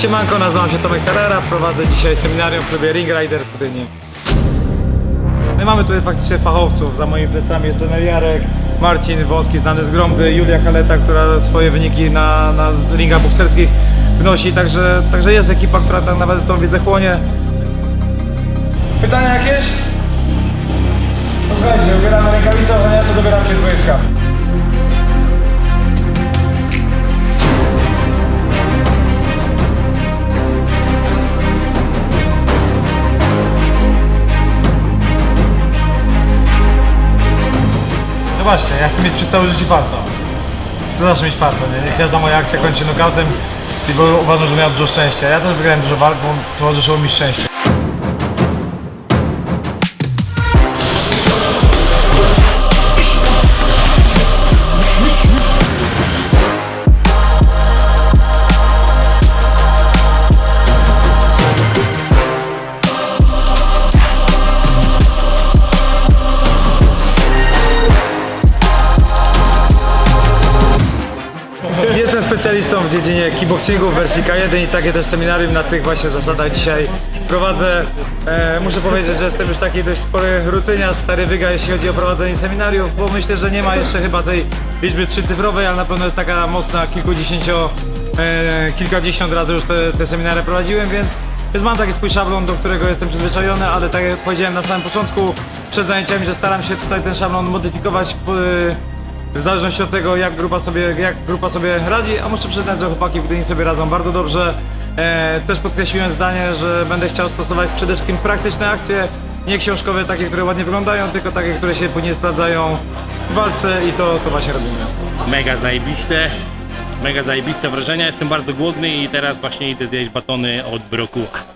Siemanko, nazywam się Tomek Serera, prowadzę dzisiaj seminarium w klubie Ring Riders w Gdyni. My mamy tutaj faktycznie fachowców, za moimi plecami jest trener Jarek, Marcin Wąski znany z Gromdy, Julia Kaleta, która swoje wyniki na, na ringach bokserskich wnosi, także, także jest ekipa, która tak nawet tą wiedzę chłonie. Pytania jakieś? No słuchajcie, ubieramy rękawice ochraniacze, dobieram się dwójeczka. No właśnie, ja chcę mieć przez całe życie farta. Chcę zawsze mieć farta, nie? każda moja akcja kończy knockoutem, bo uważam, że miałem dużo szczęścia. Ja też wygrałem dużo walk, bo towarzyszyło mi szczęście. Specjalistą w dziedzinie kickboxingu w wersji K1 i takie też seminarium na tych właśnie zasadach dzisiaj prowadzę. E, muszę powiedzieć, że jestem już taki dość spory rutyniarz, stary wyga jeśli chodzi o prowadzenie seminariów, bo myślę, że nie ma jeszcze chyba tej liczby trzycyfrowej, ale na pewno jest taka mocna kilkudziesięcio, e, kilkadziesiąt razy już te, te seminary prowadziłem, więc, więc mam taki swój szablon, do którego jestem przyzwyczajony, ale tak jak powiedziałem na samym początku przed zajęciami, że staram się tutaj ten szablon modyfikować w zależności od tego, jak grupa sobie, jak grupa sobie radzi, a muszę przyznać, że chłopaki w Gdyni sobie radzą bardzo dobrze. E, też podkreśliłem zdanie, że będę chciał stosować przede wszystkim praktyczne akcje, nie książkowe, takie, które ładnie wyglądają, tylko takie, które się później sprawdzają w walce i to, to właśnie robimy. Mega zajebiste, mega zajebiste wrażenia. Jestem bardzo głodny i teraz właśnie idę zjeść batony od brokuła.